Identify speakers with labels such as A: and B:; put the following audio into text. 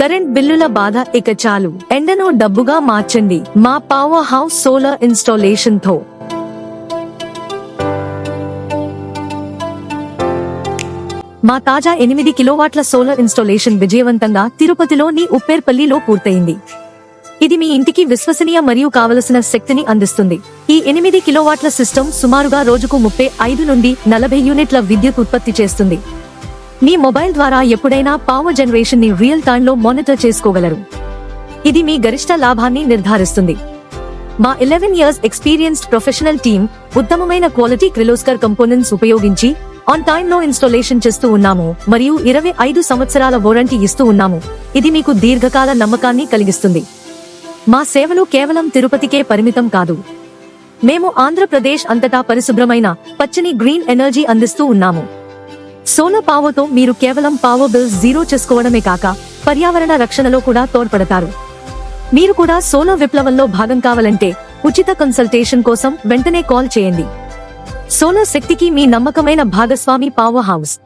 A: Current బిల్లుల బాధ ఇక చాలు. ఎండను డబ్బుగా మార్చండి. మా పవర్ హౌస్ సోలార్ ఇన్స్టాలేషన్తో. మా తాజా ఎనిమిది కిలోవాట్ల సోలార్ ఇన్స్టాలేషన్ విజయవంతంగా తిరుపతిలోని ఉప్పేర్పల్లిలో పూర్తయింది. ఇది మీ ఇంటికి విశ్వసనీయ మరియు కావలసిన శక్తిని అందిస్తుంది. ఈ ఎనిమిది కిలోవాట్ల సిస్టమ్ సుమారుగా రోజుకు ముప్పై ఐదు నుండి నలభై యూనిట్ల విద్యుత్ ఉత్పత్తి చేస్తుంది. మీ మొబైల్ ద్వారా ఎప్పుడైనా పవర్ జనరేషన్ని రియల్ టైమ్లో మానిటర్ చేసుకోగలరు. ఇది మీ గరిష్ట లాభాన్ని నిర్ధారిస్తుంది. మా eleven years experienced professional team ఉత్తమమైన క్వాలిటీ క్రిలోస్కర్ కంపోనెంట్స్ ఉపయోగించి ఆన్ టైమ్లో ఇన్స్టాలేషన్ చేస్తూ ఉన్నాము మరియు ఇరవై ఐదు సంవత్సరాల వారంటీ ఇస్తూ ఉన్నాము. ఇది మీకు దీర్ఘకాల నమ్మకాన్ని కలిగిస్తుంది. మా సేవలు కేవలం తిరుపతికే పరిమితం కాదు. మేము ఆంధ్రప్రదేశ్ అంతటా పరిశుభ్రమైన పచ్చని గ్రీన్ ఎనర్జీ అందిస్తూ ఉన్నాము. సోలో పావోతో మీరు కేవలం పావో బిల్స్ జీరో చేసుకోవడమే కాక పర్యావరణ రక్షణలో కూడా తోడ్పడతారు. మీరు కూడా సోలో విప్లవంలో భాగం కావాలంటే ఉచిత కన్సల్టేషన్ కోసం వెంటనే కాల్ చేయండి. సోలో శక్తికి మీ నమ్మకమైన భాగస్వామి పావో హౌస్.